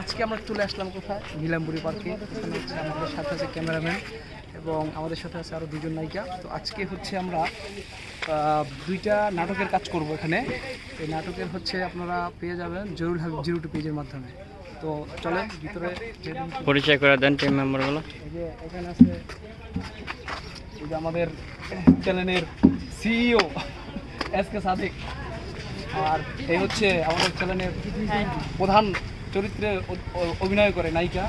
আজকে আমরা চলে আসলাম কোথায়? নীলাম্বুরি পার্কে। এখানে হচ্ছে আমাদের সাথে আছে ক্যামেরাম্যান এবং আমাদের সাথে আছে আরও দুজন নায়িকা। তো আজকে হচ্ছে আমরা দুইটা নাটকের কাজ করব এখানে। এই নাটকের হচ্ছে আপনারা পেয়ে যাবেন জরুল হাবিব জিরো টু পেজের মাধ্যমে। তো চলেন ভিতরে পরিচয় করে দেন টিম মেম্বারগুলো যে এখানে আছে এই যে আমাদের চ্যানেলের সিইও এস কে সাদিক। আর এই হচ্ছে আমাদের চ্যানেলের প্রধান চরিত্রে অভিনয় করে নায়িকা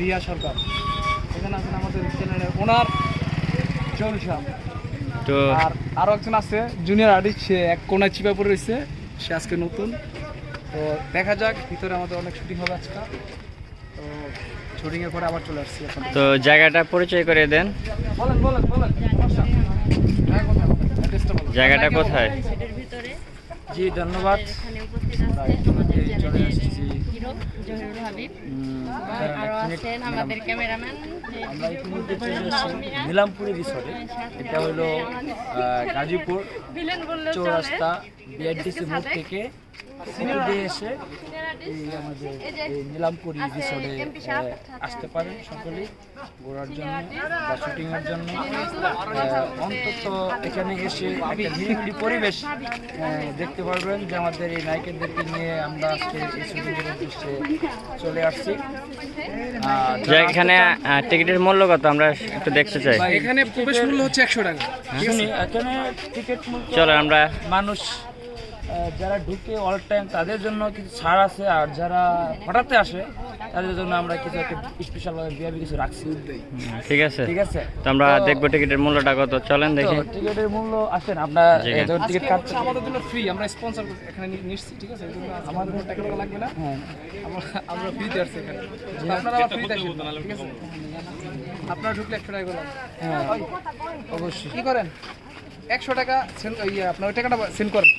রিয়া সরকার। এখানে আছেন আমাদের চ্যানেলের ওনার চৌলশা তো আর আরও একজন আছে জুনিয়র আর্টিস্ট সে এক কোনায় চিপা পড়ে রয়েছে সে আজকে নতুন। তো দেখা যাক ভিতরে আমাদের অনেক শুটিং হবে আজকে। তো শুটিংয়ের পরে আবার চলে আসছি এখন। তো জায়গাটা পরিচয় করে দেন। বলেন বলেন বলেন। হ্যাঁ জায়গাটা কোথায়? সেটার ভিতরে জি ধন্যবাদ। এখানে উপস্থিত আছে আমাদের চ্যানেলের হিরো জহিরুল হাবিব। আরও আছেন আমাদের ক্যামেরাম্যান আমরা ইতিমধ্যে চলে এসেছি নীলামপুরি রিসর্টে। এটা হলো গাজীপুর চৌরাস্তা বিআরডিসি মোড় থেকে এসে এই আমাদের নীলামপুরি রিসর্টে আহ, আসতে পারেন সকলেই ঘোরার জন্য বা শুটিংয়ের জন্য। অন্তত এখানে এসে একটা পরিবেশ দেখতে পারবেন যে আমাদের এই নায়িকাদেরকে নিয়ে আমরা আজকে এই শুটিংয়ের উদ্দেশ্যে চলে আসছি। এখানে টিকিটের মূল্য কত? আমরা একটু দেখতে চাই। এখানে প্রবেশ মূল্য হচ্ছে একশো টাকা। এখানে টিকিট মূল্য চলো আমরা মানুষ যারা ঢুকে অল টাইম তাদের জন্য কিছু ছাড় আছে আর যারা হঠাৎ আসে তাদের জন্য আমরা কিছু একটা স্পেশাল ভাবে বিয়াবি কিছু রাখছি। ঠিক আছে। ঠিক আছে? তো আমরা দেখব টিকিটের মূল্যটা কত চলেন দেখি। টিকিটের মূল্য আসেন আপনার টিকিট কাটছেন। আমাদের জন্য ফ্রি আমরা স্পন্সর এখানে নিচ্ছি ঠিক আছে? আমাদের কোনো টাকা লাগবে না। হ্যাঁ। আমরা আমরা ফ্রিতে আসছি এখানে। আপনারা আবার ফ্রিতে আসবেন ঠিক আছে? আপনারা ঢুকলে একশো টাকা করে হ্যাঁ। অবশ্যই। কি করেন? একশো টাকা সেন্ড ইয়ে আপনার ওই টাকাটা সেন্ড করেন।